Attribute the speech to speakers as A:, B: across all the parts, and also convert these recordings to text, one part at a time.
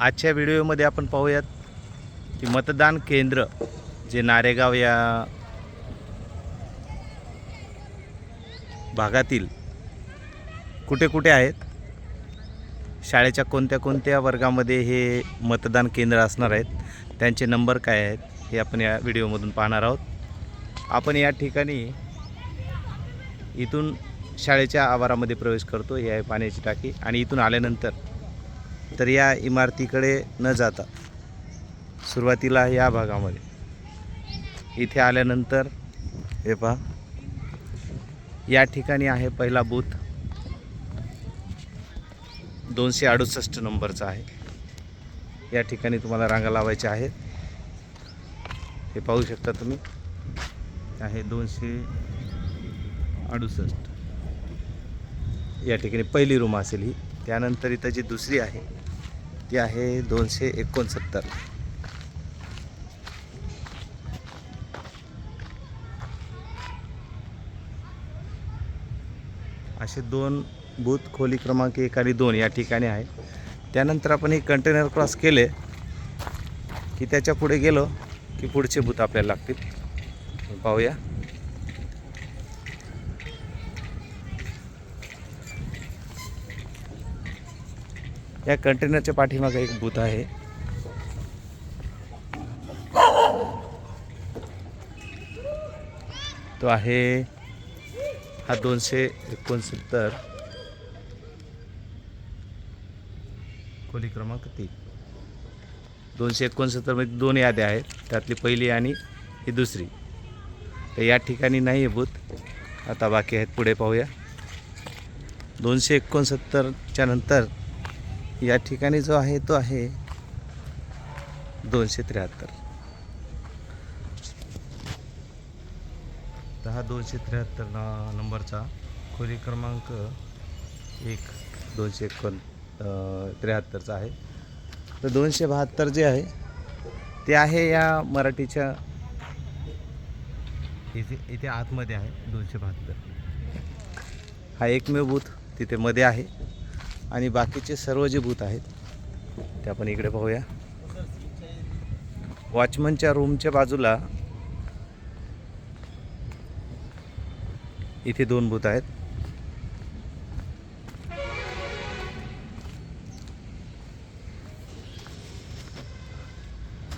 A: आजच्या व्हिडिओमध्ये आपण पाहूयात की मतदान केंद्र जे नारेगाव या भागातील कुठे कुठे आहेत? शाळेच्या कोणत्या कोणत्या वर्गामध्ये हे मतदान केंद्र असणार आहेत? त्यांचे नंबर काय आहेत? हे आपण या व्हिडिओमधून पाहणार आहोत. आपण या ठिकाणी इथून शाळेच्या आवारामध्ये प्रवेश करतो. हे आहे पाण्याची टाकी. आणि इथून आल्यानंतर तर या इमारतीकडे न जाता सुरुवातीला या भागामध्ये. इथे आल्यानंतर हे पहा या ठिकाणी आहे पहिला बूथ. दोनशे अडुसष्ट नंबरचा आहे. या ठिकाणी तुम्हाला रांगा लावायच्या आहेत. हे पाहू शकता तुम्ही आहे दोनशे अडुसष्ट. या ठिकाणी पहिली रूम असेल ही. त्यानंतर इथं जी दुसरी आहे ती आहे? दोनशे एकोणसत्तर. असे दोन बूथ खोली क्रमांक एक आणि दोन या ठिकाणी आहे. त्यानंतर आपण हे कंटेनर क्रॉस केले की त्याच्या पुढे गेलो की पुढचे बूथ आपल्याला लागतील. पाहूया. या कंटेनरच्या पाठीमागे एक बूथ आहे. तो आहे हा दोनशे एकोणसत्तर. खोली क्रमांक तीन. दोनशे एकोणसत्तरमध्ये दोन याद्या आहेत. त्यातली पहिली आणि ही दुसरी. तर या ठिकाणी नाही आहे भूत आता बाकी आहेत पुढे पाहूया. दोनशे एकोणसत्तरच्या नंतर या ठिकाणी जो आहे तो आहे दोनशे त्र्याहत्तर. दहा दोनशे त्र्याहत्तर न नंबरचा खोली क्रमांक एक दोनशे एकोण त्र्याहत्तरचा आहे. तर दोनशे बहात्तर जे आहे ते आहे या मराठीच्या इथे इथे आतमध्ये आहे दोनशे बहात्तर. हा एकमेव बूथ तिथे मध्ये आहे. आणि बाकीचे सर्व जे बूथ आहेत ते आपण इकडे पाहूया. वॉचमनच्या रूमच्या बाजूला इथे दोन बूथ आहेत.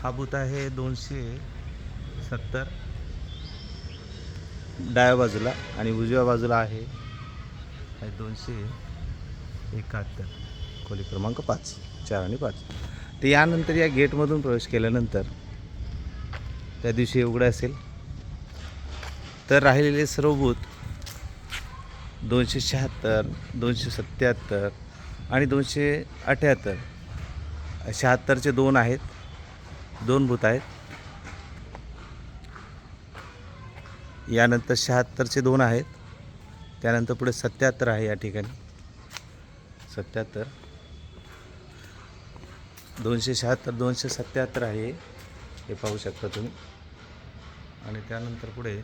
A: हा बूथ आहे दोनशे सत्तर. डाव्या बाजूला आणि उजव्या बाजूला आहे आहे दोनशे एकाहत्तर. खोली क्रमांक पाच चार आणि पाच. तर यानंतर या गेटमधून प्रवेश केल्यानंतर त्या दिवशी उघडं असेल. तर राहिलेले सर्व बूथ दोनशे शहात्तर दोनशे सत्याहत्तर आणि दोनशे अठ्याहत्तर. शहात्तरचे दोन आहेत. दोन बूथ आहेत. यानंतर शहात्तरचे दोन आहेत. त्यानंतर पुढे सत्याहत्तर आहे या ठिकाणी. सत्याहत्तर. दोनशे शहात्तर दोनशे सत्याहत्तर आहे. हे पाहू शकता तुम्ही. आणि त्यानंतर पुढे.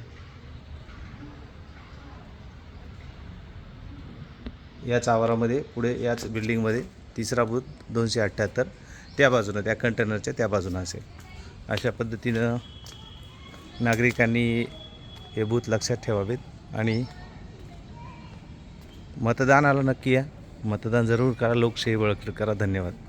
A: याच आवारामध्ये पुढे याच बिल्डिंगमध्ये तिसरा बूथ दोनशे अठ्ठ्याहत्तर. त्या बाजूनं त्या कंटेनरच्या त्या बाजूनं असेल. अशा पद्धतीनं नागरिकांनी हे बूथ लक्षात ठेवावेत आणि मतदानाला नक्की या. मतदान जरूर करा लोकशाही बळकट करा. धन्यवाद.